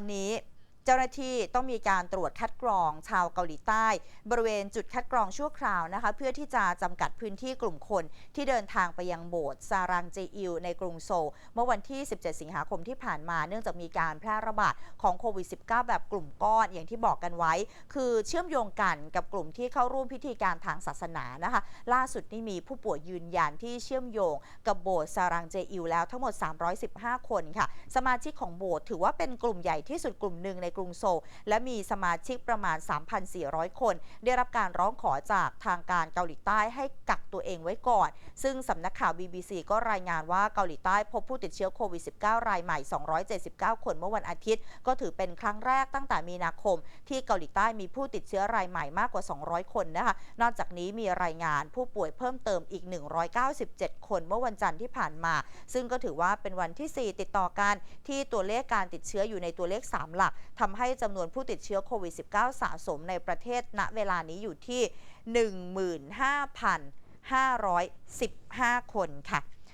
ตอนนี้ เจ้าหน้าที่ต้องมีการตรวจคัดกรองชาวเกาหลีใต้ บริเวณจุดคัดกรองชั่วคราวนะคะ เพื่อที่จะจำกัดพื้นที่กลุ่มคนที่เดินทางไปยังโบสถ์ซารังเจอิลในกรุงโซลเมื่อวันที่ 17 สิงหาคมที่ผ่านมา เนื่องจากมีการแพร่ระบาดของโควิด -19 แบบกลุ่มก้อนอย่างที่บอกกันไว้ คือเชื่อมโยงกันกับกลุ่มที่เข้าร่วมพิธีการทางศาสนานะคะ ล่าสุดนี่มีผู้ป่วยยืนยันที่เชื่อมโยงกับโบสถ์ซารังเจอิลแล้วทั้งหมด 315 คนค่ะ สมาชิกของโบสถ์ถือว่าเป็นกลุ่มใหญ่ที่สุดกลุ่มหนึ่งในกรุงโซลและมีสมาชิกประมาณ 3,400 คน ได้รับการร้องขอจากทางการเกาหลีใต้ให้กักตัวเองไว้ก่อน ซึ่งสำนักข่าว BBC ก็รายงานว่าเกาหลีใต้พบผู้ติดเชื้อโควิด -19 รายใหม่ 279 คนเมื่อวันอาทิตย์ ก็ถือเป็นครั้งแรกตั้งแต่มีนาคม ที่เกาหลีใต้มีผู้ติดเชื้อรายใหม่มากกว่า 200 คนนะคะ นอกจากนี้มีรายงานผู้ป่วยเพิ่มเติมอีก 197 คนเมื่อวันจันทร์ที่ผ่านมา ซึ่งก็ถือว่าเป็นวันที่ 4 ติดต่อกันที่ตัวเลขการติดเชื้ออยู่ในตัวเลข 3 หลักทำให้จำนวนผู้ติดเชื้อโควิด -19 สะสมในประเทศณเวลานี้อยู่ที่ 15,515 คนค่ะ